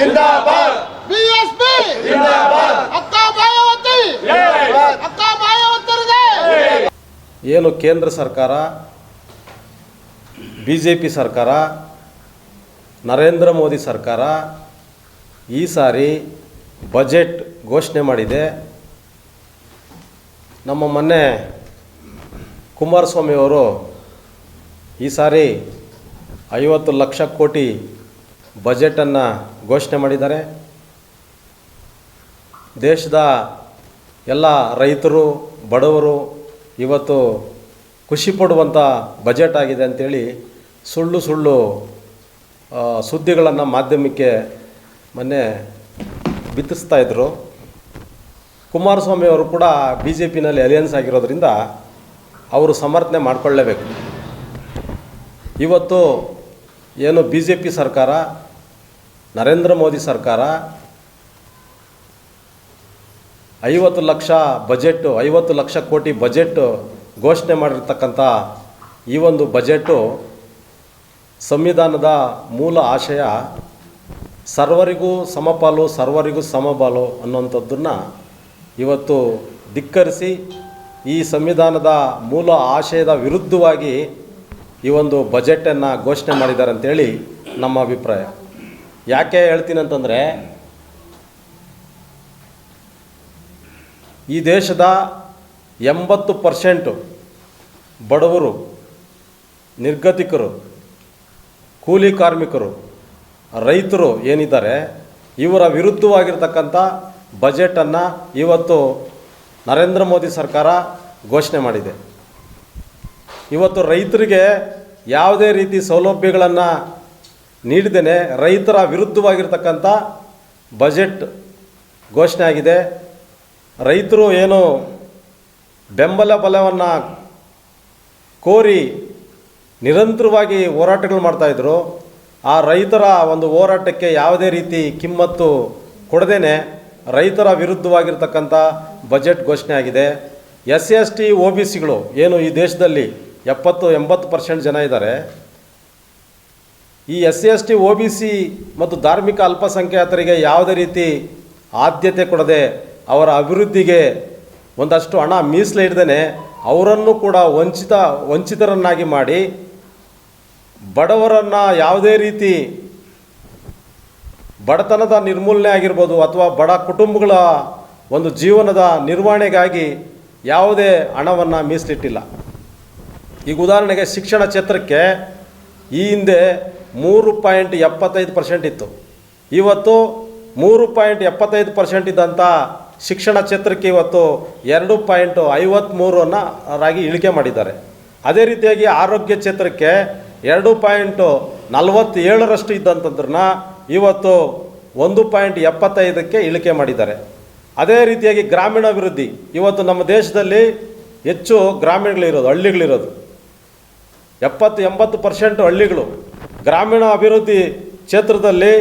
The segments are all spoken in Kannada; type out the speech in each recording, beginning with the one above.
ಜಿಂದಾಬಾದ್ ಬಿಎಸ್ಪಿ ಜಿಂದಾಬಾದ್ ಅಕ್ಕ ಮಾಯಾವತಿ. ಅಕ್ಕ ಮಾಯಾವತರಿಗೆ ಏನು ಕೇಂದ್ರ ಸರ್ಕಾರ ಬಿ ಜೆ ಪಿ ಸರ್ಕಾರ ನರೇಂದ್ರ ಮೋದಿ ಸರ್ಕಾರ ಈ ಸಾರಿ ಬಜೆಟ್ ಘೋಷಣೆ ಮಾಡಿದೆ. ನಮ್ಮ ಮೊನ್ನೆ ಕುಮಾರಸ್ವಾಮಿ ಅವರು ಈ ಸಾರಿ ಐವತ್ತು ಲಕ್ಷ ಕೋಟಿ ಬಜೆಟನ್ನು ಘೋಷಣೆ ಮಾಡಿದ್ದಾರೆ. ದೇಶದ ಎಲ್ಲ ರೈತರು, ಬಡವರು ಇವತ್ತು ಖುಷಿ ಪಡುವಂಥ ಬಜೆಟ್ ಆಗಿದೆ ಅಂಥೇಳಿ ಸುಳ್ಳು ಸುಳ್ಳು ಸುದ್ದಿಗಳನ್ನು ಮಾಧ್ಯಮಕ್ಕೆ ಮೊನ್ನೆ ಬಿತ್ತಿಸ್ತಾ ಇದ್ದರು ಕುಮಾರಸ್ವಾಮಿ ಅವರು ಕೂಡ ಬಿ ಜೆ ಪಿನಲ್ಲಿ ಅಲಿಯನ್ಸ್ ಆಗಿರೋದ್ರಿಂದ ಅವರು ಸಮರ್ಥನೆ ಮಾಡಿಕೊಳ್ಳೇಬೇಕು. ಇವತ್ತು ಏನು ಬಿ ಜೆ ಪಿ ಸರ್ಕಾರ ನರೇಂದ್ರ ಮೋದಿ ಸರ್ಕಾರ ಐವತ್ತು ಲಕ್ಷ ಬಜೆಟ್ಟು, ಐವತ್ತು ಲಕ್ಷ ಕೋಟಿ ಬಜೆಟ್ಟು ಘೋಷಣೆ ಮಾಡಿರ್ತಕ್ಕಂಥ ಈ ಒಂದು ಬಜೆಟ್ಟು ಸಂವಿಧಾನದ ಮೂಲ ಆಶಯ ಸರ್ವರಿಗೂ ಸಮಪಾಲು, ಸರ್ವರಿಗೂ ಸಮಬಾಲು ಅನ್ನುವಂಥದ್ದನ್ನು ಇವತ್ತು ಧಿಕ್ಕರಿಸಿ ಈ ಸಂವಿಧಾನದ ಮೂಲ ಆಶಯದ ವಿರುದ್ಧವಾಗಿ ಈ ಒಂದು ಬಜೆಟನ್ನು ಘೋಷಣೆ ಮಾಡಿದ್ದಾರೆ ಅಂತೇಳಿ ನಮ್ಮ ಅಭಿಪ್ರಾಯ. ಯಾಕೆ ಹೇಳ್ತೀನಿ ಅಂತಂದರೆ ಈ ದೇಶದ ಎಂಬತ್ತು ಪರ್ಸೆಂಟು ಬಡವರು, ನಿರ್ಗತಿಕರು, ಕೂಲಿ ಕಾರ್ಮಿಕರು, ರೈತರು ಏನಿದ್ದಾರೆ, ಇವರ ವಿರುದ್ಧವಾಗಿರ್ತಕ್ಕಂಥ ಬಜೆಟನ್ನು ಇವತ್ತು ನರೇಂದ್ರ ಮೋದಿ ಸರ್ಕಾರ ಘೋಷಣೆ ಮಾಡಿದೆ. ಇವತ್ತು ರೈತರಿಗೆ ಯಾವುದೇ ರೀತಿ ಸೌಲಭ್ಯಗಳನ್ನು ನೀಡದೇ ರೈತರ ವಿರುದ್ಧವಾಗಿರ್ತಕ್ಕಂಥ ಬಜೆಟ್ ಘೋಷಣೆ ಆಗಿದೆ. ರೈತರು ಏನು ಬೆಂಬಲ ಬಲವನ್ನು ಕೋರಿ ನಿರಂತರವಾಗಿ ಹೋರಾಟಗಳು ಮಾಡ್ತಾಯಿದ್ರು ಆ ರೈತರ ಒಂದು ಹೋರಾಟಕ್ಕೆ ಯಾವುದೇ ರೀತಿ ಕಿಮ್ಮತ್ತು ಕೊಡದೇನೆ ರೈತರ ವಿರುದ್ಧವಾಗಿರ್ತಕ್ಕಂಥ ಬಜೆಟ್ ಘೋಷಣೆ ಆಗಿದೆ. S S T O B ಸಿಗಳು ಏನು ಈ ದೇಶದಲ್ಲಿ ಎಪ್ಪತ್ತು ಎಂಬತ್ತು ಪರ್ಸೆಂಟ್ ಜನ ಇದ್ದಾರೆ. ಈ S C S T O B C ಮತ್ತು ಧಾರ್ಮಿಕ ಅಲ್ಪಸಂಖ್ಯಾತರಿಗೆ ಯಾವುದೇ ರೀತಿ ಆದ್ಯತೆ ಕೊಡದೆ ಅವರ ಅಭಿವೃದ್ಧಿಗೆ ಒಂದಷ್ಟು ಹಣ ಮೀಸಲಿಡ್ದೇ ಅವರನ್ನು ಕೂಡ ವಂಚಿತ, ವಂಚಿತರನ್ನಾಗಿ ಮಾಡಿ ಬಡವರನ್ನು ಯಾವುದೇ ರೀತಿ ಬಡತನದ ನಿರ್ಮೂಲನೆ ಆಗಿರ್ಬೋದು ಅಥವಾ ಬಡ ಕುಟುಂಬಗಳ ಒಂದು ಜೀವನದ ನಿರ್ವಹಣೆಗಾಗಿ ಯಾವುದೇ ಹಣವನ್ನು ಮೀಸಲಿಟ್ಟಿಲ್ಲ. ಈಗ ಉದಾಹರಣೆಗೆ ಶಿಕ್ಷಣ ಕ್ಷೇತ್ರಕ್ಕೆ ಈ ಹಿಂದೆ ಮೂರು ಪಾಯಿಂಟ್ ಎಪ್ಪತ್ತೈದು ಪರ್ಸೆಂಟ್ ಇತ್ತು. ಇವತ್ತು ಮೂರು ಪಾಯಿಂಟ್ ಎಪ್ಪತ್ತೈದು ಪರ್ಸೆಂಟ್ ಇದ್ದಂಥ ಶಿಕ್ಷಣ ಕ್ಷೇತ್ರಕ್ಕೆ ಇವತ್ತು ಎರಡು ಪಾಯಿಂಟ್ ಐವತ್ತ್ಮೂರನ್ನು ರಾಗಿ ಇಳಿಕೆ ಮಾಡಿದ್ದಾರೆ. ಅದೇ ರೀತಿಯಾಗಿ ಆರೋಗ್ಯ ಕ್ಷೇತ್ರಕ್ಕೆ ಎರಡು ಪಾಯಿಂಟು ನಲವತ್ತೇಳರಷ್ಟು ಇದ್ದಂಥದ್ರನ್ನ ಇವತ್ತು ಒಂದು ಪಾಯಿಂಟ್ ಎಪ್ಪತ್ತೈದಕ್ಕೆ ಇಳಿಕೆ ಮಾಡಿದ್ದಾರೆ. ಅದೇ ರೀತಿಯಾಗಿ ಗ್ರಾಮೀಣಾಭಿವೃದ್ಧಿ. ಇವತ್ತು ನಮ್ಮ ದೇಶದಲ್ಲಿ ಹೆಚ್ಚು ಗ್ರಾಮೀಣಗಳಿರೋದು, ಹಳ್ಳಿಗಳಿರೋದು. ಎಪ್ಪತ್ತು ಎಂಬತ್ತು ಪರ್ಸೆಂಟ್ ಹಳ್ಳಿಗಳು ಗ್ರಾಮೀಣ ಅಭಿವೃದ್ಧಿ ಕ್ಷೇತ್ರದಲ್ಲಿ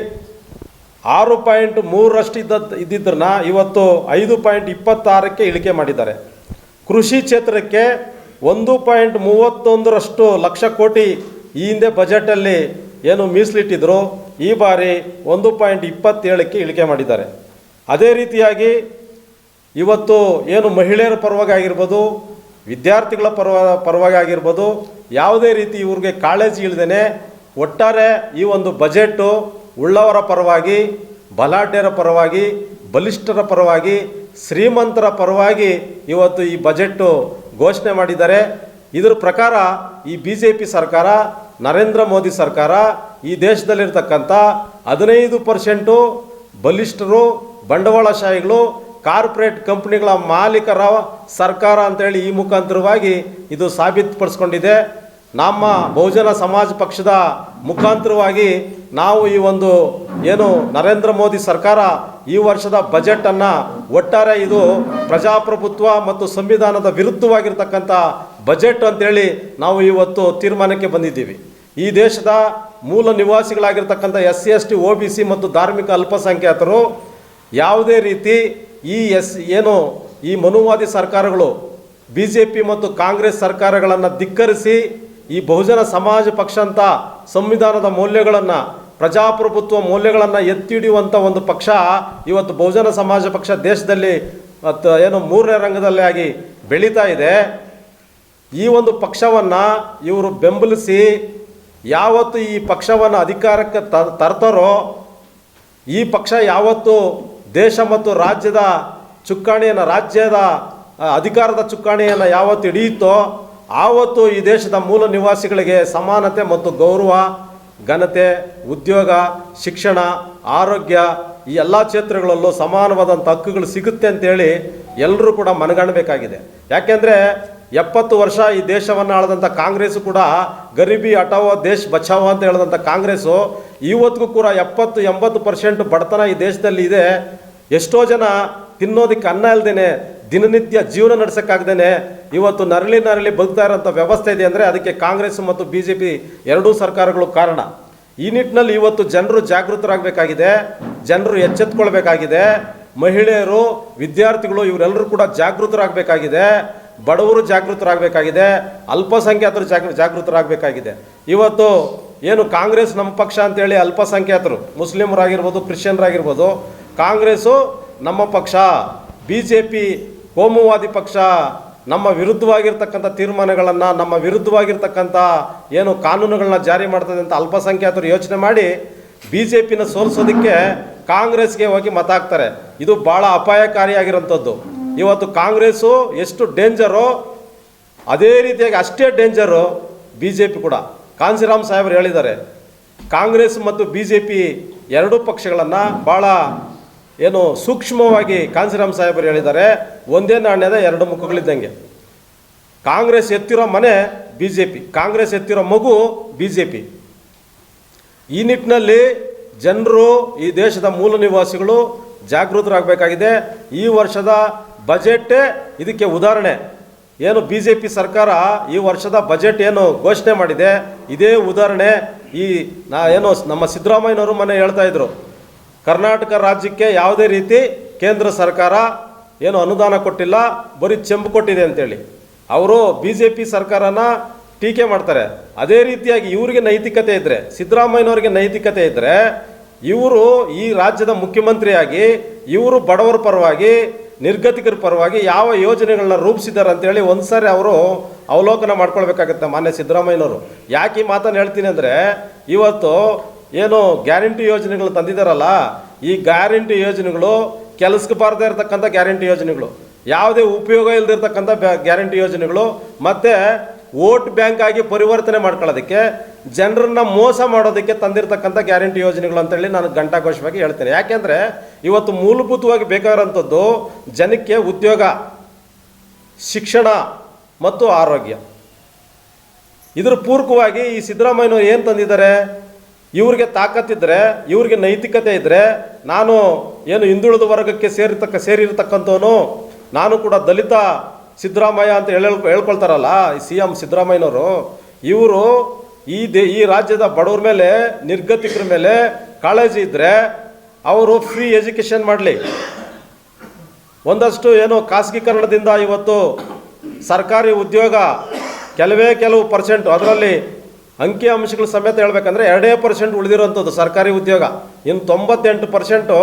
ಆರು ಪಾಯಿಂಟ್ ಮೂರರಷ್ಟು ಇದ್ದದ್ದು ಇದ್ದಿದ್ದನ್ನ ಇವತ್ತು ಐದು ಪಾಯಿಂಟ್ ಇಪ್ಪತ್ತಾರಕ್ಕೆ ಇಳಿಕೆ ಮಾಡಿದ್ದಾರೆ. ಕೃಷಿ ಕ್ಷೇತ್ರಕ್ಕೆ ಒಂದು ಪಾಯಿಂಟ್ ಮೂವತ್ತೊಂದರಷ್ಟು ಲಕ್ಷ ಕೋಟಿ ಈ ಹಿಂದೆ ಬಜೆಟಲ್ಲಿ ಏನು ಮೀಸಲಿಟ್ಟಿದ್ರು, ಈ ಬಾರಿ ಒಂದು ಪಾಯಿಂಟ್ ಇಪ್ಪತ್ತೇಳಕ್ಕೆ ಇಳಿಕೆ ಮಾಡಿದ್ದಾರೆ. ಅದೇ ರೀತಿಯಾಗಿ ಇವತ್ತು ಏನು ಮಹಿಳೆಯರ ಪರವಾಗಿ ಆಗಿರ್ಬೋದು, ವಿದ್ಯಾರ್ಥಿಗಳ ಪರವ ಪರವಾಗಿ ಆಗಿರ್ಬೋದು, ಯಾವುದೇ ರೀತಿ ಇವ್ರಿಗೆ ಕಾಳಜಿ ಇಲ್ಲದೇ ಒಟ್ಟಾರೆ ಈ ಒಂದು ಬಜೆಟ್ಟು ಉಳ್ಳವರ ಪರವಾಗಿ, ಬಲಾಢ್ಯರ ಪರವಾಗಿ, ಬಲಿಷ್ಠರ ಪರವಾಗಿ, ಶ್ರೀಮಂತರ ಪರವಾಗಿ ಇವತ್ತು ಈ ಬಜೆಟ್ಟು ಘೋಷಣೆ ಮಾಡಿದ್ದಾರೆ. ಇದರ ಪ್ರಕಾರ ಈ ಬಿ ಜೆ ಪಿ ಸರ್ಕಾರ, ನರೇಂದ್ರ ಮೋದಿ ಸರ್ಕಾರ, ಈ ದೇಶದಲ್ಲಿರ್ತಕ್ಕಂಥ ಹದಿನೈದು ಪರ್ಸೆಂಟು ಬಲಿಷ್ಠರು, ಬಂಡವಾಳಶಾಹಿಗಳು, ಕಾರ್ಪೊರೇಟ್ ಕಂಪ್ನಿಗಳ ಮಾಲೀಕರ ಸರ್ಕಾರ ಅಂತೇಳಿ ಈ ಮುಖಾಂತರವಾಗಿ ಇದು ಸಾಬೀತುಪಡಿಸ್ಕೊಂಡಿದೆ. ನಮ್ಮ ಬಹುಜನ ಸಮಾಜ ಪಕ್ಷದ ಮುಖಾಂತರವಾಗಿ ನಾವು ಈ ಒಂದು ಏನು ನರೇಂದ್ರ ಮೋದಿ ಸರ್ಕಾರ ಈ ವರ್ಷದ ಬಜೆಟನ್ನು ಒಟ್ಟಾರೆ ಇದು ಪ್ರಜಾಪ್ರಭುತ್ವ ಮತ್ತು ಸಂವಿಧಾನದ ವಿರುದ್ಧವಾಗಿರ್ತಕ್ಕಂಥ ಬಜೆಟ್ ಅಂತೇಳಿ ನಾವು ಇವತ್ತು ತೀರ್ಮಾನಕ್ಕೆ ಬಂದಿದ್ದೀವಿ. ಈ ದೇಶದ ಮೂಲ ನಿವಾಸಿಗಳಾಗಿರ್ತಕ್ಕಂಥ S C S T, O B C ಮತ್ತು ಧಾರ್ಮಿಕ ಅಲ್ಪಸಂಖ್ಯಾತರು ಯಾವುದೇ ರೀತಿ ಈ ಎಸ್ ಏನು ಈ ಮನುವಾದಿ ಸರ್ಕಾರಗಳು, ಬಿ ಮತ್ತು ಕಾಂಗ್ರೆಸ್ ಸರ್ಕಾರಗಳನ್ನು ಧಿಕ್ಕರಿಸಿ ಈ ಬಹುಜನ ಸಮಾಜ ಪಕ್ಷ ಅಂತ ಸಂವಿಧಾನದ ಮೌಲ್ಯಗಳನ್ನು, ಪ್ರಜಾಪ್ರಭುತ್ವ ಮೌಲ್ಯಗಳನ್ನು ಎತ್ತಿ ಹಿಡಿಯುವಂಥ ಒಂದು ಪಕ್ಷ ಇವತ್ತು ಬಹುಜನ ಸಮಾಜ ಪಕ್ಷ ದೇಶದಲ್ಲಿ ಮತ್ತು ಏನು ಮೂರನೇ ರಂಗದಲ್ಲಿ ಆಗಿ ಬೆಳೀತಾ ಇದೆ. ಈ ಒಂದು ಪಕ್ಷವನ್ನು ಇವರು ಬೆಂಬಲಿಸಿ ಯಾವತ್ತು ಈ ಪಕ್ಷವನ್ನು ಅಧಿಕಾರಕ್ಕೆ ತರ್ತಾರೋ, ಈ ಪಕ್ಷ ಯಾವತ್ತು ದೇಶ ಮತ್ತು ರಾಜ್ಯದ ಚುಕ್ಕಾಣಿಯನ್ನು, ರಾಜ್ಯದ ಅಧಿಕಾರದ ಚುಕ್ಕಾಣಿಯನ್ನು ಯಾವತ್ತು ಹಿಡಿಯುತ್ತೋ ಆವತ್ತು ಈ ದೇಶದ ಮೂಲ ನಿವಾಸಿಗಳಿಗೆ ಸಮಾನತೆ ಮತ್ತು ಗೌರವ, ಘನತೆ, ಉದ್ಯೋಗ, ಶಿಕ್ಷಣ, ಆರೋಗ್ಯ ಈ ಎಲ್ಲ ಕ್ಷೇತ್ರಗಳಲ್ಲೂ ಸಮಾನವಾದಂಥ ಹಕ್ಕುಗಳು ಸಿಗುತ್ತೆ ಅಂತೇಳಿ ಎಲ್ಲರೂ ಕೂಡ ಮನಗಾಣಬೇಕಾಗಿದೆ. ಯಾಕೆಂದರೆ ಎಪ್ಪತ್ತು ವರ್ಷ ಈ ದೇಶವನ್ನು ಆಳದಂಥ ಕಾಂಗ್ರೆಸ್ಸು ಕೂಡ ಗರೀಬಿ ಹಟಾವೋ ದೇಶ ಬಚಾವೋ ಅಂತ ಹೇಳಿದಂಥ ಕಾಂಗ್ರೆಸ್ಸು ಇವತ್ತಿಗೂ ಕೂಡ ಎಪ್ಪತ್ತು, ಎಂಬತ್ತು ಪರ್ಸೆಂಟ್ ಬಡತನ ಈ ದೇಶದಲ್ಲಿ ಇದೆ. ಎಷ್ಟೋ ಜನ ತಿನ್ನೋದಕ್ಕೆ ಅನ್ನ ಇಲ್ದೇನೆ ದಿನನಿತ್ಯ ಜೀವನ ನಡೆಸೋಕ್ಕಾಗ್ದೇನೆ ಇವತ್ತು ನರಳಿ ನರಳಿ ಬದುಕ್ತಾ ಇರೋಂಥ ವ್ಯವಸ್ಥೆ ಇದೆ ಅಂದರೆ ಅದಕ್ಕೆ ಕಾಂಗ್ರೆಸ್ ಮತ್ತು ಬಿ ಜೆ ಪಿ ಎರಡೂ ಸರ್ಕಾರಗಳು ಕಾರಣ. ಈ ನಿಟ್ಟಿನಲ್ಲಿ ಇವತ್ತು ಜನರು ಜಾಗೃತರಾಗಬೇಕಾಗಿದೆ, ಜನರು ಎಚ್ಚೆತ್ಕೊಳ್ಬೇಕಾಗಿದೆ, ಮಹಿಳೆಯರು, ವಿದ್ಯಾರ್ಥಿಗಳು ಇವರೆಲ್ಲರೂ ಕೂಡ ಜಾಗೃತರಾಗಬೇಕಾಗಿದೆ, ಬಡವರು ಜಾಗೃತರಾಗಬೇಕಾಗಿದೆ, ಅಲ್ಪಸಂಖ್ಯಾತರು ಜಾಗ, ಜಾಗೃತರಾಗಬೇಕಾಗಿದೆ. ಇವತ್ತು ಏನು ಕಾಂಗ್ರೆಸ್ ನಮ್ಮ ಪಕ್ಷ ಅಂತೇಳಿ ಅಲ್ಪಸಂಖ್ಯಾತರು, ಮುಸ್ಲಿಮರಾಗಿರ್ಬೋದು, ಕ್ರಿಶ್ಚಿಯನ್ರಾಗಿರ್ಬೋದು, ಕಾಂಗ್ರೆಸ್ಸು ನಮ್ಮ ಪಕ್ಷ ಬಿ ಜೆ ಪಿ ಕೋಮುವಾದಿ ಪಕ್ಷ ನಮ್ಮ ವಿರುದ್ಧವಾಗಿರ್ತಕ್ಕಂಥ ತೀರ್ಮಾನಗಳನ್ನು, ನಮ್ಮ ವಿರುದ್ಧವಾಗಿರ್ತಕ್ಕಂಥ ಏನು ಕಾನೂನುಗಳನ್ನ ಜಾರಿ ಮಾಡ್ತದೆ ಅಂತ ಅಲ್ಪಸಂಖ್ಯಾತರು ಯೋಚನೆ ಮಾಡಿ ಬಿ ಜೆ ಪಿನ ಸೋಲಿಸೋದಕ್ಕೆ ಕಾಂಗ್ರೆಸ್ಗೆ ಹೋಗಿ ಮತ ಹಾಕ್ತಾರೆ. ಇದು ಭಾಳ ಅಪಾಯಕಾರಿಯಾಗಿರೋಂಥದ್ದು. ಇವತ್ತು ಕಾಂಗ್ರೆಸ್ಸು ಎಷ್ಟು ಡೇಂಜರು, ಅದೇ ರೀತಿಯಾಗಿ ಅಷ್ಟೇ ಡೇಂಜರು ಬಿ ಜೆ ಪಿ ಕೂಡ. ಕಾಂಸಿರಾಮ್ ಸಾಹೇಬರು ಹೇಳಿದ್ದಾರೆ, ಕಾಂಗ್ರೆಸ್ ಮತ್ತು ಬಿ ಜೆ ಪಿ ಎರಡೂ ಪಕ್ಷಗಳನ್ನು ಭಾಳ ಏನು ಸೂಕ್ಷ್ಮವಾಗಿ ಕಾಂಸಿರಾಮ್ ಸಾಹೇಬರು ಹೇಳಿದ್ದಾರೆ, ಒಂದೇ ನಾಣ್ಯದ ಎರಡು ಮುಖಗಳಿದ್ದಂಗೆ. ಕಾಂಗ್ರೆಸ್ ಎತ್ತಿರೋ ಮನೆ ಬಿ ಜೆ ಪಿ ಕಾಂಗ್ರೆಸ್ ಎತ್ತಿರೋ ಮಗು ಬಿ ಜೆ ಪಿ ಈ ನಿಟ್ಟಿನಲ್ಲಿ ಜನರು, ಈ ದೇಶದ ಮೂಲ ನಿವಾಸಿಗಳು ಜಾಗೃತರಾಗಬೇಕಾಗಿದೆ. ಈ ವರ್ಷದ ಬಜೆಟ್ಟೇ ಇದಕ್ಕೆ ಉದಾಹರಣೆ. ಏನು ಬಿ ಜೆ ಪಿ ಸರ್ಕಾರ ಈ ವರ್ಷದ ಬಜೆಟ್ ಏನು ಘೋಷಣೆ ಮಾಡಿದೆ? ಇದೇ ಉದಾಹರಣೆ ಈ ನಾ ಏನು ನಮ್ಮ ಸಿದ್ದರಾಮಯ್ಯನವರು ಮನೆ ಹೇಳ್ತಾ ಇದ್ರು. ಕರ್ನಾಟಕ ರಾಜ್ಯಕ್ಕೆ ಯಾವುದೇ ರೀತಿ ಕೇಂದ್ರ ಸರ್ಕಾರ ಏನು ಅನುದಾನ ಕೊಟ್ಟಿಲ್ಲ, ಬರೀ ಚೆಂಬು ಕೊಟ್ಟಿದೆ ಅಂತೇಳಿ. ಅವರು ಬಿ ಜೆ ಪಿ ಸರ್ಕಾರನ ಟೀಕೆ ಮಾಡ್ತಾರೆ. ಅದೇ ರೀತಿಯಾಗಿ ಇವರಿಗೆ ನೈತಿಕತೆ ಇದ್ದರೆ ಸಿದ್ದರಾಮಯ್ಯನವರಿಗೆ ನೈತಿಕತೆ ಇದ್ದರೆ ಇವರು ಈ ರಾಜ್ಯದ ಮುಖ್ಯಮಂತ್ರಿಯಾಗಿ, ಇವರು ಬಡವರ ಪರವಾಗಿ, ನಿರ್ಗತಿಕರ ಪರವಾಗಿ ಯಾವ ಯೋಜನೆಗಳನ್ನ ರೂಪಿಸಿದ್ದಾರೆ ಅಂತೇಳಿ ಒಂದು ಸಾರಿ ಅವರು ಅವಲೋಕನ ಮಾಡ್ಕೊಳ್ಬೇಕಾಗತ್ತೆ ಮಾನ್ಯ ಸಿದ್ದರಾಮಯ್ಯನವರು. ಯಾಕೆ ಈ ಮಾತನ್ನು ಹೇಳ್ತೀನಿ ಅಂದರೆ, ಇವತ್ತು ಏನು ಗ್ಯಾರಂಟಿ ಯೋಜನೆಗಳು ತಂದಿದ್ದಾರಲ್ಲ ಈ ಗ್ಯಾರಂಟಿ ಯೋಜನೆಗಳು ಕೆಲಸಕ್ಕೆ ಬಾರದೇ ಇರತಕ್ಕಂಥ ಗ್ಯಾರಂಟಿ ಯೋಜನೆಗಳು. ಯಾವುದೇ ಉಪಯೋಗ ಇಲ್ಲದಿರ್ತಕ್ಕಂಥ ಗ್ಯಾರಂಟಿ ಯೋಜನೆಗಳು, ಮತ್ತು ವೋಟ್ ಬ್ಯಾಂಕ್ ಆಗಿ ಪರಿವರ್ತನೆ ಮಾಡ್ಕೊಳ್ಳೋದಕ್ಕೆ, ಜನರನ್ನ ಮೋಸ ಮಾಡೋದಕ್ಕೆ ತಂದಿರತಕ್ಕಂಥ ಗ್ಯಾರಂಟಿ ಯೋಜನೆಗಳು ಅಂತೇಳಿ ನಾನು ಘಂಟಾಘೋಷವಾಗಿ ಹೇಳ್ತೇನೆ. ಯಾಕೆಂದರೆ ಇವತ್ತು ಮೂಲಭೂತವಾಗಿ ಬೇಕಾಗಿರೋಂಥದ್ದು ಜನಕ್ಕೆ ಉದ್ಯೋಗ, ಶಿಕ್ಷಣ ಮತ್ತು ಆರೋಗ್ಯ. ಇದ್ರ ಪೂರ್ವಕವಾಗಿ ಈ ಸಿದ್ದರಾಮಯ್ಯನವ್ರು ಏನು ತಂದಿದ್ದಾರೆ? ಇವ್ರಿಗೆ ತಾಕತ್ತಿದ್ರೆ ಇವ್ರಿಗೆ ನೈತಿಕತೆ ಇದ್ದರೆ ನಾನು ಏನು ಹಿಂದುಳಿದ ವರ್ಗಕ್ಕೆ ಸೇರಿರ್ತಕ್ಕ, ಸೇರಿರ್ತಕ್ಕಂಥವನು, ನಾನು ಕೂಡ ದಲಿತ ಸಿದ್ದರಾಮಯ್ಯ ಅಂತ ಹೇಳ ಹೇಳ್ಕೊಳ್ತಾರಲ್ಲ ಸಿ ಎಂ ಸಿದ್ದರಾಮಯ್ಯನವರು, ಇವರು ಈ ದೇ, ಈ ರಾಜ್ಯದ ಬಡವ್ರ ಮೇಲೆ, ನಿರ್ಗತಿಕರ ಮೇಲೆ ಕಾಳಜಿ ಇದ್ದರೆ ಅವರು ಫ್ರೀ ಎಜುಕೇಷನ್ ಮಾಡಲಿ. ಒಂದಷ್ಟು ಏನು ಖಾಸಗೀಕರಣದಿಂದ ಇವತ್ತು ಸರ್ಕಾರಿ ಉದ್ಯೋಗ ಕೆಲವೇ ಕೆಲವು ಪರ್ಸೆಂಟ್ ಅದರಲ್ಲಿ ಅಂಕಿ ಅಂಶಗಳ ಸಮೇತ ಹೇಳ್ಬೇಕಂದ್ರೆ ಎರಡೇ ಪರ್ಸೆಂಟ್ ಉಳಿದಿರೋಂಥದ್ದು ಸರ್ಕಾರಿ ಉದ್ಯೋಗ. ಇನ್ನು ತೊಂಬತ್ತೆಂಟು ಪರ್ಸೆಂಟು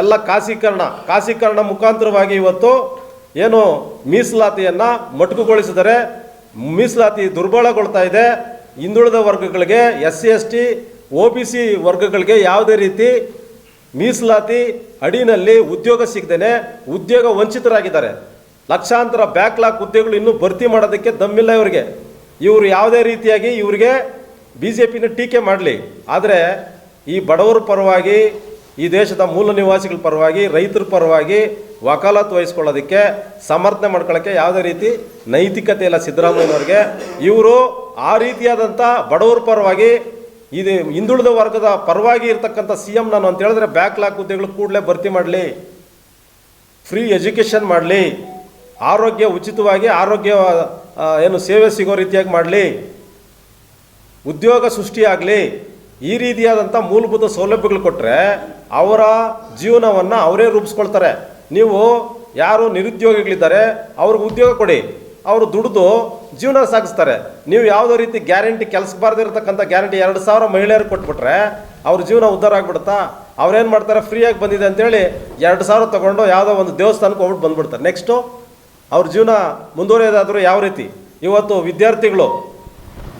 ಎಲ್ಲ ಖಾಸೀಕರಣ. ಖಾಸೀಕರಣ ಮುಖಾಂತರವಾಗಿ ಇವತ್ತು ಏನು ಮೀಸಲಾತಿಯನ್ನು ಮೊಟಕುಗೊಳಿಸಿದರೆ ಮೀಸಲಾತಿ ದುರ್ಬಲಗೊಳ್ತಾ ಇದೆ. ಹಿಂದುಳಿದ ವರ್ಗಗಳಿಗೆ S C, S T, O B C ವರ್ಗಗಳಿಗೆ ಯಾವುದೇ ರೀತಿ ಮೀಸಲಾತಿ ಅಡಿನಲ್ಲಿ ಉದ್ಯೋಗ ಸಿಗದೇನೆ ಉದ್ಯೋಗ ವಂಚಿತರಾಗಿದ್ದಾರೆ. ಲಕ್ಷಾಂತರ ಬ್ಯಾಕ್ಲಾಕ್ ಹುದ್ದೆಗಳು ಇನ್ನೂ ಭರ್ತಿ ಮಾಡೋದಕ್ಕೆ ದಮ್ಮಿಲ್ಲ ಇವರಿಗೆ. ಇವರು ಯಾವುದೇ ರೀತಿಯಾಗಿ ಇವರಿಗೆ ಬಿ ಜೆ ಪಿನ ಟೀಕೆ ಮಾಡಲಿ. ಆದರೆ ಈ ಬಡವರ ಪರವಾಗಿ, ಈ ದೇಶದ ಮೂಲ ನಿವಾಸಿಗಳ ಪರವಾಗಿ, ರೈತರ ಪರವಾಗಿ ವಕಾಲತ್ತು ವಹಿಸ್ಕೊಳ್ಳೋದಕ್ಕೆ, ಸಮರ್ಥನೆ ಮಾಡ್ಕೊಳ್ಳೋಕ್ಕೆ ಯಾವುದೇ ರೀತಿ ನೈತಿಕತೆ ಇಲ್ಲ ಸಿದ್ದರಾಮಯ್ಯನವ್ರಿಗೆ ಇವರು ಆ ರೀತಿಯಾದಂಥ ಬಡವರ ಪರವಾಗಿ, ಇದು ಹಿಂದುಳಿದ ವರ್ಗದ ಪರವಾಗಿ ಇರ್ತಕ್ಕಂಥ ಸಿ ಎಂ ನಾನು ಅಂತ ಹೇಳಿದ್ರೆ ಬ್ಯಾಕ್ಲಾಕ್ ಹುದ್ದೆಗಳು ಕೂಡಲೇ ಭರ್ತಿ ಮಾಡಲಿ. ಫ್ರೀ ಎಜುಕೇಷನ್ ಮಾಡಲಿ. ಆರೋಗ್ಯ ಉಚಿತವಾಗಿ ಆರೋಗ್ಯ ಏನು ಸೇವೆ ಸಿಗೋ ರೀತಿಯಾಗಿ ಮಾಡಲಿ. ಉದ್ಯೋಗ ಸೃಷ್ಟಿಯಾಗಲಿ, ಈ ರೀತಿಯಾದಂಥ ಮೂಲಭೂತ ಸೌಲಭ್ಯಗಳು ಕೊಟ್ಟರೆ ಅವರ ಜೀವನವನ್ನು ಅವರೇ ರೂಪಿಸ್ಕೊಳ್ತಾರೆ. ನೀವು ಯಾರು ನಿರುದ್ಯೋಗಿಗಳಿದ್ದಾರೆ, ಅವ್ರಿಗೆ ಉದ್ಯೋಗ ಕೊಡಿ. ಅವರು ದುಡಿದು ಜೀವನ ಸಾಗಿಸ್ತಾರೆ. ನೀವು ಯಾವುದೋ ರೀತಿ ಗ್ಯಾರಂಟಿ ಕೆಲಸ ಬಾರ್ದಿರತಕ್ಕಂಥ ಗ್ಯಾರಂಟಿ ಎರಡು ಸಾವಿರ ಮಹಿಳೆಯರಿಗೆ ಕೊಟ್ಬಿಟ್ರೆ ಅವ್ರ ಜೀವನ ಉದ್ಧಾರ ಆಗಿಬಿಡುತ್ತಾ? ಅವ್ರೇನು ಮಾಡ್ತಾರೆ? ಫ್ರೀಯಾಗಿ ಬಂದಿದೆ ಅಂತೇಳಿ ಎರಡು ಸಾವಿರ ತೊಗೊಂಡು ಯಾವುದೋ ಒಂದು ದೇವಸ್ಥಾನಕ್ಕೆ ಹೋಗ್ಬಿಟ್ಟು ಬಂದ್ಬಿಡ್ತಾರೆ. ನೆಕ್ಸ್ಟು ಅವ್ರ ಜೀವನ ಮುಂದುವರಿಯೋದಾದರೂ ಯಾವ ರೀತಿ? ಇವತ್ತು ವಿದ್ಯಾರ್ಥಿಗಳು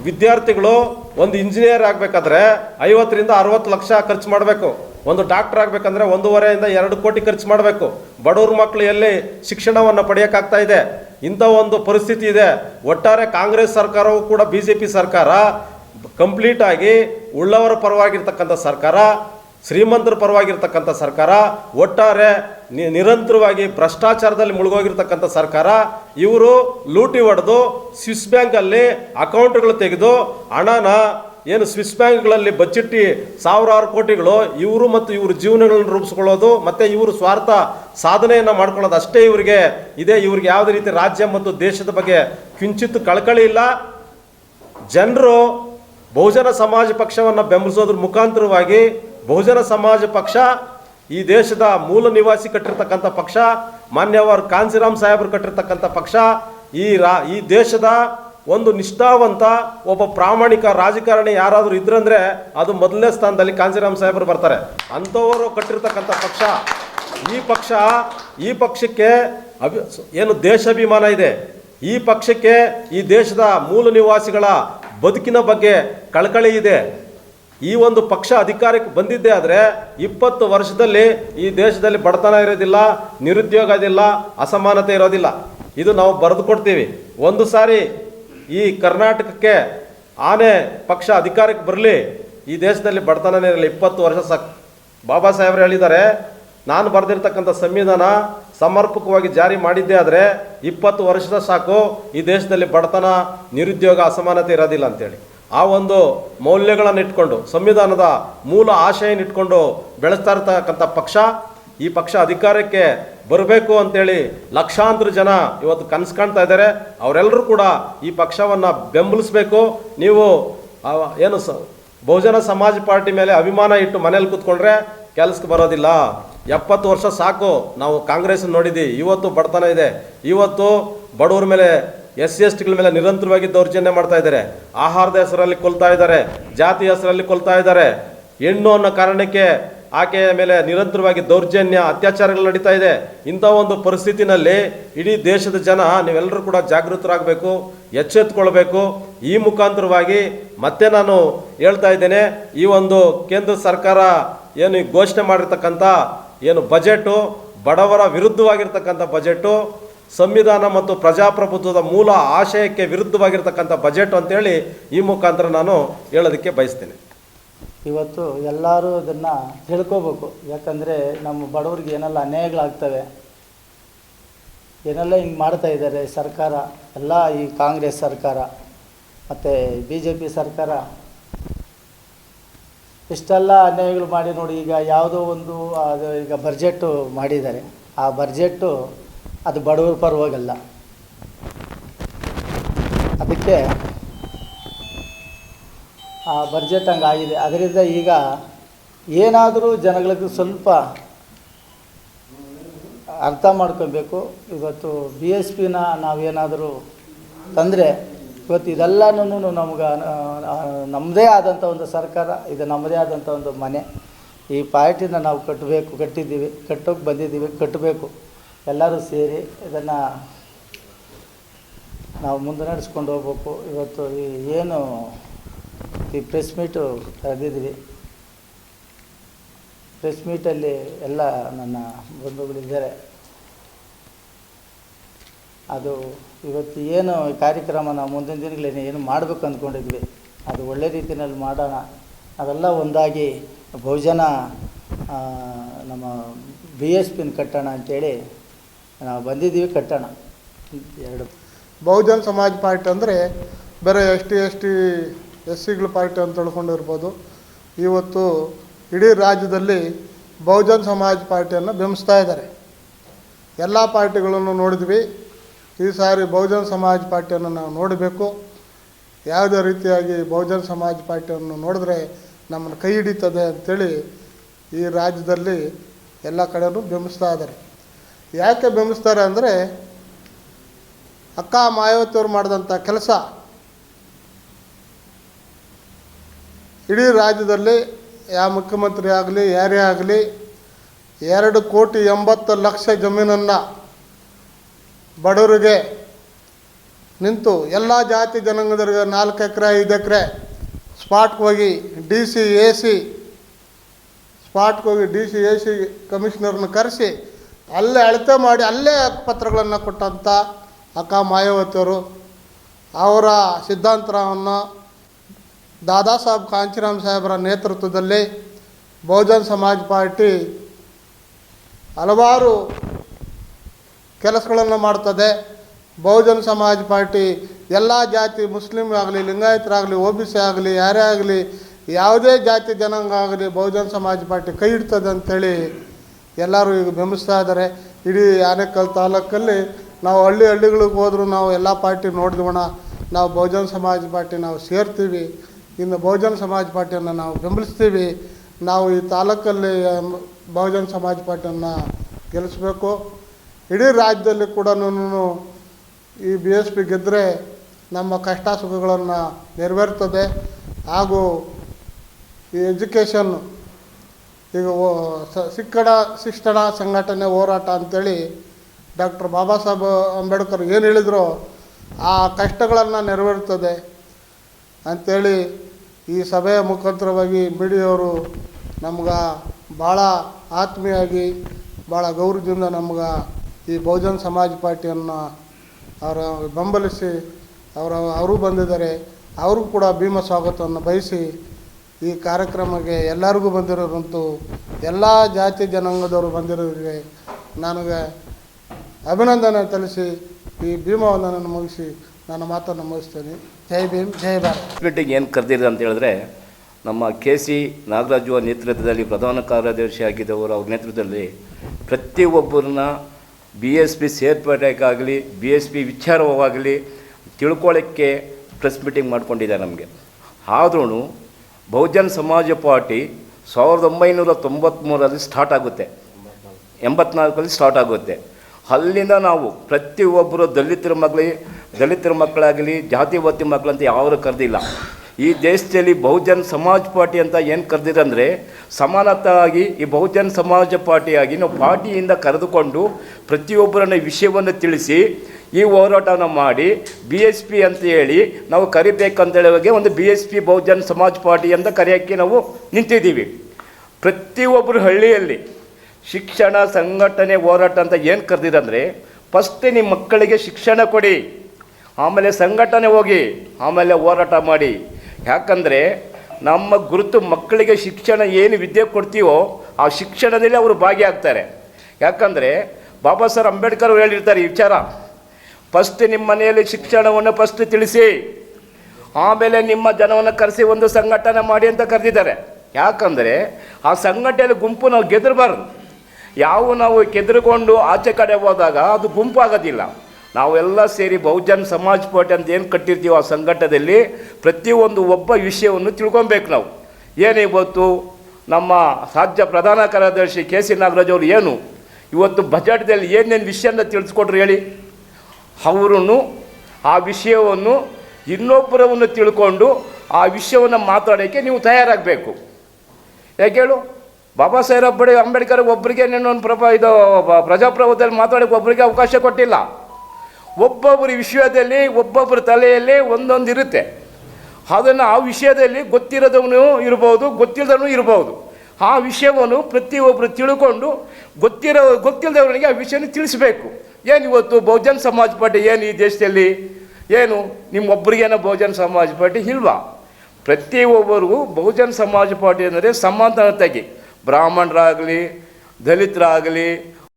ವಿದ್ಯಾರ್ಥಿಗಳು ಒಂದು ಇಂಜಿನಿಯರ್ ಆಗಬೇಕಾದ್ರೆ ಐವತ್ತರಿಂದ ಅರವತ್ತು ಲಕ್ಷ ಖರ್ಚು ಮಾಡಬೇಕು. ಒಂದು ಡಾಕ್ಟರ್ ಆಗಬೇಕಂದ್ರೆ ಒಂದೂವರೆಯಿಂದ ಎರಡು ಕೋಟಿ ಖರ್ಚು ಮಾಡಬೇಕು. ಬಡವ್ರ ಮಕ್ಕಳು ಎಲ್ಲಿ ಶಿಕ್ಷಣವನ್ನು ಪಡೆಯೋಕ್ಕಾಗ್ತಾ ಇದೆ? ಇಂಥ ಒಂದು ಪರಿಸ್ಥಿತಿ ಇದೆ. ಒಟ್ಟಾರೆ ಕಾಂಗ್ರೆಸ್ ಸರ್ಕಾರವು ಕೂಡ ಬಿ ಜೆ ಪಿ ಸರ್ಕಾರ ಕಂಪ್ಲೀಟ್ ಆಗಿ ಉಳ್ಳವರ ಪರವಾಗಿರ್ತಕ್ಕಂಥ ಸರ್ಕಾರ. ಶ್ರೀಮಂತರ ಪರವಾಗಿರ್ತಕ್ಕಂಥ ಸರ್ಕಾರ, ಒಟ್ಟಾರೆ ನಿರಂತರವಾಗಿ ಭ್ರಷ್ಟಾಚಾರದಲ್ಲಿ ಮುಳುಗೋಗಿರ್ತಕ್ಕಂಥ ಸರ್ಕಾರ, ಇವರು ಲೂಟಿ ಹೊಡೆದು ಸ್ವಿಸ್ ಬ್ಯಾಂಕಲ್ಲಿ ಅಕೌಂಟ್ಗಳು ತೆಗೆದು ಹಣನ ಏನು ಸ್ವಿಸ್ ಬ್ಯಾಂಕ್ಗಳಲ್ಲಿ ಬಚ್ಚಿಟ್ಟು ಸಾವಿರಾರು ಕೋಟಿಗಳು ಇವರು ಮತ್ತು ಇವರು ಜೀವನಗಳನ್ನು ರೂಪಿಸ್ಕೊಳ್ಳೋದು, ಮತ್ತು ಇವರು ಸ್ವಾರ್ಥ ಸಾಧನೆಯನ್ನು ಮಾಡ್ಕೊಳ್ಳೋದು ಅಷ್ಟೇ ಇವರಿಗೆ ಇದೆ. ಇವ್ರಿಗೆ ಯಾವುದೇ ರೀತಿ ರಾಜ್ಯ ಮತ್ತು ದೇಶದ ಬಗ್ಗೆ ಕಿಂಚಿತ್ತು ಕಳಕಳಿ ಇಲ್ಲ. ಜನರು ಬಹುಜನ ಸಮಾಜ ಪಕ್ಷವನ್ನು ಬೆಂಬಲಿಸೋದ್ರ ಮುಖಾಂತರವಾಗಿ ಬಹುಜನ ಸಮಾಜ ಪಕ್ಷ, ಈ ದೇಶದ ಮೂಲ ನಿವಾಸಿ ಕಟ್ಟಿರ್ತಕ್ಕಂಥ ಪಕ್ಷ, ಮಾನ್ಯವರು ಕಾಂಜಿರಾಮ್ ಸಾಹೇಬರು ಕಟ್ಟಿರ್ತಕ್ಕಂಥ ಪಕ್ಷ, ಈ ರಾ, ಈ ದೇಶದ ಒಂದು ನಿಷ್ಠಾವಂತ ಒಬ್ಬ ಪ್ರಾಮಾಣಿಕ ರಾಜಕಾರಣಿ ಯಾರಾದರೂ ಇದ್ರಂದ್ರೆ ಅದು ಮೊದಲನೇ ಸ್ಥಾನದಲ್ಲಿ ಕಾಂಜಿರಾಮ್ ಸಾಹೇಬರು ಬರ್ತಾರೆ. ಅಂಥವರು ಕಟ್ಟಿರ್ತಕ್ಕಂಥ ಪಕ್ಷ, ಈ ಪಕ್ಷ, ಈ ಪಕ್ಷಕ್ಕೆ ಅಭಿ ಏನು ದೇಶಾಭಿಮಾನ ಇದೆ. ಈ ಪಕ್ಷಕ್ಕೆ ಈ ದೇಶದ ಮೂಲ ನಿವಾಸಿಗಳ ಬದುಕಿನ ಬಗ್ಗೆ ಕಳಕಳಿ ಇದೆ. ಈ ಒಂದು ಪಕ್ಷ ಅಧಿಕಾರಕ್ಕೆ ಬಂದಿದ್ದೇ ಆದರೆ ಇಪ್ಪತ್ತು ವರ್ಷದಲ್ಲಿ ಈ ದೇಶದಲ್ಲಿ ಬಡತನ ಇರೋದಿಲ್ಲ, ನಿರುದ್ಯೋಗ ಇದಿಲ್ಲ ಅಸಮಾನತೆ ಇರೋದಿಲ್ಲ. ಇದು ನಾವು ಬರೆದು ಕೊಡ್ತೀವಿ. ಒಂದು ಸಾರಿ ಈ ಕರ್ನಾಟಕಕ್ಕೆ ಆನೆ ಪಕ್ಷ ಅಧಿಕಾರಕ್ಕೆ ಬರಲಿ, ಈ ದೇಶದಲ್ಲಿ ಬಡತನನೇ ಇರಲಿ. ಇಪ್ಪತ್ತು ವರ್ಷ ಸಾಕು, ಬಾಬಾ ಸಾಹೇಬ್ರು ಹೇಳಿದ್ದಾರೆ, ನಾನು ಬರೆದಿರ್ತಕ್ಕಂಥ ಸಂವಿಧಾನ ಸಮರ್ಪಕವಾಗಿ ಜಾರಿ ಮಾಡಿದ್ದೇ ಆದರೆ ಇಪ್ಪತ್ತು ವರ್ಷದ ಸಾಕು, ಈ ದೇಶದಲ್ಲಿ ಬಡತನ, ನಿರುದ್ಯೋಗ, ಅಸಮಾನತೆ ಇರೋದಿಲ್ಲ ಅಂತೇಳಿ. ಆ ಒಂದು ಮೌಲ್ಯಗಳನ್ನು ಇಟ್ಕೊಂಡು, ಸಂವಿಧಾನದ ಮೂಲ ಆಶಯನ ಇಟ್ಕೊಂಡು ಬೆಳೆಸ್ತಾ ಇರ್ತಕ್ಕಂಥ ಪಕ್ಷ, ಈ ಪಕ್ಷ ಅಧಿಕಾರಕ್ಕೆ ಬರಬೇಕು ಅಂತೇಳಿ ಲಕ್ಷಾಂತರ ಜನ ಇವತ್ತು ಕನಸು ಕಾಣ್ತಾ ಇದ್ದಾರೆ. ಅವರೆಲ್ಲರೂ ಕೂಡ ಈ ಪಕ್ಷವನ್ನು ಬೆಂಬಲಿಸಬೇಕು. ನೀವು ಏನು ಸ, ಬಹುಜನ ಸಮಾಜ ಪಾರ್ಟಿ ಮೇಲೆ ಅಭಿಮಾನ ಇಟ್ಟು ಮನೇಲಿ ಕೂತ್ಕೊಂಡ್ರೆ ಕೆಲಸಕ್ಕೆ ಬರೋದಿಲ್ಲ. ಎಪ್ಪತ್ತು ವರ್ಷ ಸಾಕು ನಾವು ಕಾಂಗ್ರೆಸ್ ನೋಡಿದ್ದೀವಿ. ಇವತ್ತು ಬಡತನ ಇದೆ. ಇವತ್ತು ಬಡವ್ರ ಮೇಲೆ ಎಸ್ ಸಿ ಎಸ್ ಟಿಗಳ ಮೇಲೆ ನಿರಂತರವಾಗಿ ದೌರ್ಜನ್ಯ ಮಾಡ್ತಾ ಇದ್ದಾರೆ. ಆಹಾರದ ಹೆಸರಲ್ಲಿ ಕೊಲ್ತಾ ಇದ್ದಾರೆ, ಜಾತಿ ಹೆಸರಲ್ಲಿ ಕೊಲ್ತಾ ಇದ್ದಾರೆ. ಹೆಣ್ಣು ಅನ್ನೋ ಕಾರಣಕ್ಕೆ ಆಕೆಯ ಮೇಲೆ ನಿರಂತರವಾಗಿ ದೌರ್ಜನ್ಯ, ಅತ್ಯಾಚಾರಗಳು ನಡೀತಾ ಇದೆ. ಇಂಥ ಒಂದು ಪರಿಸ್ಥಿತಿನಲ್ಲಿ ಇಡೀ ದೇಶದ ಜನ ನೀವೆಲ್ಲರೂ ಕೂಡ ಜಾಗೃತರಾಗಬೇಕು, ಎಚ್ಚೆತ್ತುಕೊಳ್ಬೇಕು. ಈ ಮುಖಾಂತರವಾಗಿ ಮತ್ತೆ ನಾನು ಹೇಳ್ತಾ ಇದ್ದೇನೆ, ಈ ಒಂದು ಕೇಂದ್ರ ಸರ್ಕಾರ ಏನು ಘೋಷಣೆ ಮಾಡಿರ್ತಕ್ಕಂಥ ಏನು ಬಜೆಟು, ಬಡವರ ವಿರುದ್ಧವಾಗಿರ್ತಕ್ಕಂಥ ಬಜೆಟು ಸಂವಿಧಾನ ಮತ್ತು ಪ್ರಜಾಪ್ರಭುತ್ವದ ಮೂಲ ಆಶಯಕ್ಕೆ ವಿರುದ್ಧವಾಗಿರ್ತಕ್ಕಂಥ ಬಜೆಟ್ ಅಂತೇಳಿ ಈ ಮುಖಾಂತರ ನಾನು ಹೇಳೋದಕ್ಕೆ ಬಯಸ್ತೇನೆ. ಇವತ್ತು ಎಲ್ಲರೂ ಅದನ್ನು ತಿಳ್ಕೋಬೇಕು. ಯಾಕಂದರೆ ನಮ್ಮ ಬಡವ್ರಿಗೆ ಏನೆಲ್ಲ ಅನ್ಯಾಯಗಳಾಗ್ತವೆ, ಏನೆಲ್ಲ ಹಿಂಗೆ ಮಾಡ್ತಾ ಇದ್ದಾರೆ ಸರ್ಕಾರ, ಎಲ್ಲ ಈ ಕಾಂಗ್ರೆಸ್ ಸರ್ಕಾರ, ಮತ್ತು ಬಿ ಜೆ ಪಿ ಸರ್ಕಾರ. ಇಷ್ಟೆಲ್ಲ ಅನ್ಯಾಯಗಳು ಮಾಡಿ ನೋಡಿ ಈಗ ಯಾವುದೋ ಒಂದು, ಅದು ಈಗ ಬರ್ಜೆಟ್ಟು ಮಾಡಿದ್ದಾರೆ. ಆ ಬಡ್ಜೆಟ್ಟು ಅದು ಬಡವರ ಪರವಾಗಲ್ಲ. ಅದಕ್ಕೆ ಆ ಬಡ್ಜೆಟ್ ಹಂಗಾಗಿದೆ ಅದರಿಂದ ಈಗ ಏನಾದರೂ ಜನಗಳಿಗೆ ಸ್ವಲ್ಪ ಅರ್ಥ ಮಾಡ್ಕೊಬೇಕು. ಇವತ್ತು ಬಿ ಎಸ್ ಪಿನ ನಾವೇನಾದರೂ ತಂದರೆ ಇವತ್ತು ಇದೆಲ್ಲನೂ ನಮ್ಗೆ ನಮ್ಮದೇ ಆದಂಥ ಒಂದು ಸರ್ಕಾರ, ಇದು ನಮ್ಮದೇ ಆದಂಥ ಒಂದು ಮನೆ. ಈ ಪಾರ್ಟಿನ ನಾವು ಕಟ್ಟಬೇಕು ಕಟ್ಟಿದ್ದೀವಿ, ಕಟ್ಟೋಕೆ ಬಂದಿದ್ದೀವಿ, ಕಟ್ಟಬೇಕು. ಎಲ್ಲರೂ ಸೇರಿ ಇದನ್ನು ನಾವು ಮುಂದೆ ನಡೆಸ್ಕೊಂಡು ಹೋಗ್ಬೇಕು. ಇವತ್ತು ಈ ಏನು ಈ ಪ್ರೆಸ್ ಮೀಟು ಕರೆದಿದ್ವಿ ಪ್ರೆಸ್ ಮೀಟಲ್ಲಿ ಎಲ್ಲ ನನ್ನ ಬಂಧುಗಳಿದ್ದಾರೆ ಅದು ಇವತ್ತು ಏನು ಕಾರ್ಯಕ್ರಮ ನಾವು ಮುಂದಿನ ದಿನಗಳಲ್ಲಿ ಏನು ಮಾಡಬೇಕು ಅಂದ್ಕೊಂಡಿದ್ವಿ. ಅದು ಒಳ್ಳೆ ರೀತಿಯಲ್ಲಿ ಮಾಡೋಣ. ಅದೆಲ್ಲ ಒಂದಾಗಿ ಬಹುಜನ ನಮ್ಮ ಬಿ ಎಸ್ ಪಿನ್ ಕಟ್ಟೋಣ ಅಂಥೇಳಿ ನಾವು ಬಂದಿದ್ದೀವಿ ಕಟ್ಟೋಣ. ಎರಡು. ಬಹುಜನ್ ಸಮಾಜ್ ಪಾರ್ಟಿ ಅಂದರೆ ಬೇರೆ S T S T, S ಸಿಗಳ party ಅಂತ ತಿಳ್ಕೊಂಡಿರ್ಬೋದು. ಇವತ್ತು ಇಡೀ ರಾಜ್ಯದಲ್ಲಿ ಬಹುಜನ್ ಸಮಾಜ್ ಪಾರ್ಟಿಯನ್ನು ಬೆಂಬಿಸ್ತಾ ಇದ್ದಾರೆ. ಎಲ್ಲ ಪಾರ್ಟಿಗಳನ್ನು ನೋಡಿದ್ವಿ. ಈ ಸಾರಿ ಬಹುಜನ್ ಸಮಾಜ್ ಪಾರ್ಟಿಯನ್ನು ನಾವು ನೋಡಬೇಕು. ಯಾವುದೇ ರೀತಿಯಾಗಿ ಬಹುಜನ್ ಸಮಾಜ್ ಪಾರ್ಟಿಯನ್ನು ನೋಡಿದ್ರೆ ನಮ್ಮನ್ನು ಕೈ ಹಿಡಿತದೆ ಅಂಥೇಳಿ ಈ ರಾಜ್ಯದಲ್ಲಿ ಎಲ್ಲ ಕಡೆಯೂ ಬೆಂಬಿಸ್ತಾ ಇದ್ದಾರೆ. ಯಾಕೆ ಬೆಂಬಿಸ್ತಾರೆ ಅಂದರೆ ಅಕ್ಕ ಮಾಯಾವತಿಯವರು ಮಾಡಿದಂಥ ಕೆಲಸ ಇಡೀ ರಾಜ್ಯದಲ್ಲಿ ಯಾವ ಮುಖ್ಯಮಂತ್ರಿ ಆಗಲಿ, ಯಾರೇ ಆಗಲಿ, ಎರಡು ಕೋಟಿ ಎಂಬತ್ತು ಲಕ್ಷ ಜಮೀನನ್ನು ಬಡವರಿಗೆ ನಿಂತು ಎಲ್ಲ ಜಾತಿ ಜನಾಂಗದವರಿಗೆ ನಾಲ್ಕು ಎಕರೆ, ಐದು ಎಕರೆ ಸ್ಪಾಟ್ಗೆ ಹೋಗಿ ಡಿ ಸಿ ಎ ಸಿ ಸ್ಪಾಟ್ಗೆ ಹೋಗಿ ಡಿ ಸಿ ಎ ಸಿ ಕಮಿಷನರ್ನ ಕರೆಸಿ ಅಲ್ಲೇ ಅಳತೆ ಮಾಡಿ ಅಲ್ಲೇ ಪತ್ರಗಳನ್ನು ಕೊಟ್ಟಂಥ ಅಕ್ಕ ಮಾಯಾವತಿಯವರು, ಅವರ ಸಿದ್ಧಾಂತವನ್ನು ದಾದಾ ಸಾಹೇಬ್ ಕಾಂಚಿರಾಮ್ ಸಾಹೇಬರ ನೇತೃತ್ವದಲ್ಲಿ ಬಹುಜನ್ ಸಮಾಜ್ ಪಾರ್ಟಿ ಹಲವಾರು ಕೆಲಸಗಳನ್ನು ಮಾಡ್ತದೆ. ಬಹುಜನ್ ಸಮಾಜ್ ಪಾರ್ಟಿ ಎಲ್ಲ ಜಾತಿ ಮುಸ್ಲಿಮ್ ಆಗಲಿ, ಲಿಂಗಾಯತರಾಗಲಿ, ಒ ಬಿ ಸಿ ಆಗಲಿ, ಯಾರೇ ಆಗಲಿ, ಯಾವುದೇ ಜಾತಿ ಜನಾಂಗ ಆಗಲಿ ಬಹುಜನ್ ಸಮಾಜ್ ಪಾರ್ಟಿ ಕೈ ಇಡ್ತದೆ ಅಂಥೇಳಿ ಎಲ್ಲರೂ ಈಗ ಬೆಂಬಿಸ್ತಾ ಇದ್ದಾರೆ. ಇಡೀ ಆನೇಕಲ್ ತಾಲೂಕಲ್ಲಿ ನಾವು ಹಳ್ಳಿ ಹಳ್ಳಿಗಳಿಗೆ ಹೋದರೂ ನಾವು ಎಲ್ಲ ಪಾರ್ಟಿ ನೋಡಿದ್ವಣ ನಾವು ಬಹುಜನ್ ಸಮಾಜ ಪಾರ್ಟಿ ನಾವು ಸೇರ್ತೀವಿ. ಇನ್ನು ಬಹುಜನ್ ಸಮಾಜ ಪಾರ್ಟಿಯನ್ನು ನಾವು ಬೆಂಬಲಿಸ್ತೀವಿ. ನಾವು ಈ ತಾಲೂಕಲ್ಲಿ ಬಹುಜನ ಸಮಾಜ ಪಾರ್ಟಿಯನ್ನು ಗೆಲ್ಲಿಸ್ಬೇಕು. ಇಡೀ ರಾಜ್ಯದಲ್ಲಿ ಕೂಡ ಈ ಬಿ ಎಸ್ ಪಿ ಗೆದ್ದರೆ ನಮ್ಮ ಕಷ್ಟ ಸುಖಗಳನ್ನು ನೆರವೇರ್ತದೆ. ಹಾಗೂ ಈ ಎಜುಕೇಷನ್ ಈಗ ಸಿಕ್ಕಡ ಶಿಕ್ಷಣ ಸಂಘಟನೆ ಹೋರಾಟ ಅಂಥೇಳಿ ಡಾಕ್ಟರ್ ಬಾಬಾ ಸಾಹೇಬ್ ಅಂಬೇಡ್ಕರ್ ಏನು ಹೇಳಿದ್ರು ಆ ಕಷ್ಟಗಳನ್ನು ನೆರವೇರ್ತದೆ ಅಂಥೇಳಿ ಈ ಸಭೆಯ ಮುಖಾಂತರವಾಗಿ ಮೀಡಿಯವರು ನಮ್ಗೆ ಭಾಳ ಆತ್ಮೀಯಾಗಿ ಭಾಳ ಗೌರವದಿಂದ ನಮ್ಗೆ ಈ ಬಹುಜನ್ ಸಮಾಜ ಪಾರ್ಟಿಯನ್ನು ಅವರ ಬೆಂಬಲಿಸಿ, ಅವರ, ಅವರು ಬಂದಿದ್ದಾರೆ ಅವರು ಕೂಡ ಭೀಮ ಸ್ವಾಗತವನ್ನು ಬಯಸಿ ಈ ಕಾರ್ಯಕ್ರಮಕ್ಕೆ ಎಲ್ಲರಿಗೂ ಬಂದಿರೋರಂತೂ ಎಲ್ಲ ಜಾತಿ ಜನಾಂಗದವರು ಬಂದಿರೋರಿಗೆ ನನಗೆ ಅಭಿನಂದನೆ ತಿಳಿಸಿ ಈ ಭೀಮವನ್ನು ಮುಗಿಸಿ ನನ್ನ ಮಾತನ್ನು ಮುಗಿಸ್ತೇನೆ. ಜೈ ಭೀಮ್, ಜೈ ಭಾರತ್. ಮೀಟಿಂಗ್ ಏನು ಕರೆದಿದೆ ಅಂತ ಹೇಳಿದ್ರೆ ನಮ್ಮ ಕೆ ಸಿ ನಾಗರಾಜು ಅವರ ನೇತೃತ್ವದಲ್ಲಿ ಪ್ರಧಾನ ಕಾರ್ಯದರ್ಶಿ ಆಗಿದ್ದವರು ಅವ್ರ ನೇತೃತ್ವದಲ್ಲಿ ಪ್ರತಿಯೊಬ್ಬರನ್ನ ಬಿ ಎಸ್ ಪಿ ಸೇರ್ಪಡೆಗಾಗಲಿ, ಬಿ ಎಸ್ ಪಿ ವಿಚಾರವಾಗಲಿ ತಿಳ್ಕೊಳ್ಳೋಕ್ಕೆ ಪ್ರೆಸ್ ಮೀಟಿಂಗ್ ಮಾಡ್ಕೊಂಡಿದ್ದಾರೆ ನಮಗೆ. ಆದ್ರೂ ಬಹುಜನ್ ಸಮಾಜ ಪಾರ್ಟಿ ಸಾವಿರದ ಒಂಬೈನೂರ ತೊಂಬತ್ತ್ಮೂರರಲ್ಲಿ ಸ್ಟಾರ್ಟ್ ಆಗುತ್ತೆ. ಎಂಬತ್ನಾಲ್ಕರಲ್ಲಿ ಸ್ಟಾರ್ಟ್ ಆಗುತ್ತೆ. ಅಲ್ಲಿಂದ ನಾವು ಪ್ರತಿಯೊಬ್ಬರು ದಲಿತರ ಮಗಳಿ, ದಲಿತರ ಮಕ್ಕಳಾಗಲಿ ಜಾತಿವಾತಿ ಮಕ್ಕಳಂತ ಯಾರು ಕರೆದಿಲ್ಲ. ಈ ದೇಶದಲ್ಲಿ ಬಹುಜನ್ ಸಮಾಜ್ ಪಾರ್ಟಿ ಅಂತ ಏನು ಕರೆದಿರಂದರೆ ಸಮಾನತಾಗಿ ಈ ಬಹುಜನ್ ಸಮಾಜ ಪಾರ್ಟಿಯಾಗಿ ನಾವು ಪಾರ್ಟಿಯಿಂದ ಕರೆದುಕೊಂಡು ಪ್ರತಿಯೊಬ್ಬರನ್ನ ವಿಷಯವನ್ನು ತಿಳಿಸಿ ಈ ಹೋರಾಟವನ್ನು ಮಾಡಿ ಬಿ ಎಸ್ ಪಿ ಅಂತ ಹೇಳಿ ನಾವು ಕರಿಬೇಕಂತ ಹೇಳುವಾಗೆ ಒಂದು B S P Bahujan Samaj party ಅಂತ ಕರೆಯೋಕ್ಕೆ ನಾವು ನಿಂತಿದ್ದೀವಿ. ಪ್ರತಿಯೊಬ್ಬರು ಹಳ್ಳಿಯಲ್ಲಿ ಶಿಕ್ಷಣ ಸಂಘಟನೆ ಹೋರಾಟ ಅಂತ ಏನು ಕರೆದಿರಂದರೆ ಫಸ್ಟ್ ನಿಮ್ಮ ಮಕ್ಕಳಿಗೆ ಶಿಕ್ಷಣ ಕೊಡಿ, ಆಮೇಲೆ ಸಂಘಟನೆ ಹೋಗಿ, ಆಮೇಲೆ ಹೋರಾಟ ಮಾಡಿ. ಯಾಕಂದರೆ ನಮ್ಮ ಗುರುತು ಮಕ್ಕಳಿಗೆ ಶಿಕ್ಷಣ ಏನು ವಿದ್ಯೆ ಕೊಡ್ತೀವೋ, ಆ ಶಿಕ್ಷಣದಲ್ಲಿ ಅವರು ಭಾಗಿಯಾಗ್ತಾರೆ. ಯಾಕಂದರೆ ಬಾಬಾ ಸಾಹೇಬ್ ಅಂಬೇಡ್ಕರ್ ಅವರು ಹೇಳಿರ್ತಾರೆ ಈ ವಿಚಾರ ಫಸ್ಟ್ ನಿಮ್ಮ ಮನೆಯಲ್ಲಿ ಶಿಕ್ಷಣವನ್ನು ಫಸ್ಟ್ ತಿಳಿಸಿ. ಆಮೇಲೆ ನಿಮ್ಮ ಜನವನ್ನು ಕರೆಸಿ ಒಂದು ಸಂಘಟನೆ ಮಾಡಿ ಅಂತ ಕರೆದಿದ್ದಾರೆ. ಯಾಕಂದರೆ ಆ ಸಂಘಟನೆಯಲ್ಲಿ ಗುಂಪು ನಾವು ಗೆದರಬಾರ್ದು. ಯಾವ ನಾವು ಕೆದರ್ಕೊಂಡು ಆಚೆ ಕಡೆ ಹೋದಾಗ ಅದು ಗುಂಪು ಆಗೋದಿಲ್ಲ ನಾವೆಲ್ಲ ಸೇರಿ ಬಹುಜನ್ ಸಮಾಜ್ ಪಾರ್ಟಿ ಅಂತ ಏನು ಕಟ್ಟಿರ್ತೀವಿ ಆ ಸಂಘಟನೆಯಲ್ಲಿ ಪ್ರತಿಯೊಂದು ಒಬ್ಬ ವಿಷಯವನ್ನು ತಿಳ್ಕೊಬೇಕು ನಾವು. ಏನು ಇವತ್ತು ನಮ್ಮ ರಾಜ್ಯ ಪ್ರಧಾನ ಕಾರ್ಯದರ್ಶಿ ಕೆ ಸಿ ನಾಗರಾಜ್ ಅವರು ಏನು? ಇವತ್ತು ಬಜೆಟ್ದಲ್ಲಿ ಏನೇನು ವಿಷಯನ ತಿಳಿಸ್ಕೊಟ್ರು ಹೇಳಿ. ಅವರೂ ಆ ವಿಷಯವನ್ನು ಇನ್ನೊಬ್ಬರವನ್ನು ತಿಳ್ಕೊಂಡು ಆ ವಿಷಯವನ್ನು ಮಾತಾಡೋಕ್ಕೆ ನೀವು ತಯಾರಾಗಬೇಕು. ಯಾಕೆ ಹೇಳು? ಬಾಬಾ ಸಾಹೇಬ್ ಬಡಿ ಅಂಬೇಡ್ಕರ್ ಒಬ್ಬರಿಗೆ ಒಂದು ಪ್ರಭ ಇದು ಪ್ರಜಾಪ್ರಭುತ್ವದಲ್ಲಿ ಮಾತಾಡೋಕ್ಕೆ ಒಬ್ಬರಿಗೆ ಅವಕಾಶ ಕೊಟ್ಟಿಲ್ಲ. ಒಬ್ಬೊಬ್ಬರ ವಿಷಯದಲ್ಲಿ, ಒಬ್ಬೊಬ್ಬರ ತಲೆಯಲ್ಲಿ ಒಂದೊಂದು ಇರುತ್ತೆ. ಅದನ್ನು ಆ ವಿಷಯದಲ್ಲಿ ಗೊತ್ತಿರೋದವನು ಇರ್ಬೋದು, ಗೊತ್ತಿಲ್ಲದವನು ಇರ್ಬೋದು. ಆ ವಿಷಯವನ್ನು ಪ್ರತಿಯೊಬ್ಬರು ತಿಳ್ಕೊಂಡು ಗೊತ್ತಿರೋ ಗೊತ್ತಿಲ್ಲದವನಿಗೆ ಆ ವಿಷಯನ ತಿಳಿಸ್ಬೇಕು. ಏನು ಇವತ್ತು ಬಹುಜನ್ ಸಮಾಜ್ ಪಾರ್ಟಿ ಏನು ಈ ದೇಶದಲ್ಲಿ? ಏನು ನಿಮ್ಮೊಬ್ಬರಿಗೇನೋ ಬಹುಜನ್ ಸಮಾಜ್ ಪಾರ್ಟಿ? ಇಲ್ವಾ? ಪ್ರತಿಯೊಬ್ಬರಿಗೂ ಬಹುಜನ್ ಸಮಾಜ ಪಾರ್ಟಿ ಅಂದರೆ ಸಮಾನತೆಗೆ ಬ್ರಾಹ್ಮಣರಾಗಲಿ, ದಲಿತರಾಗಲಿ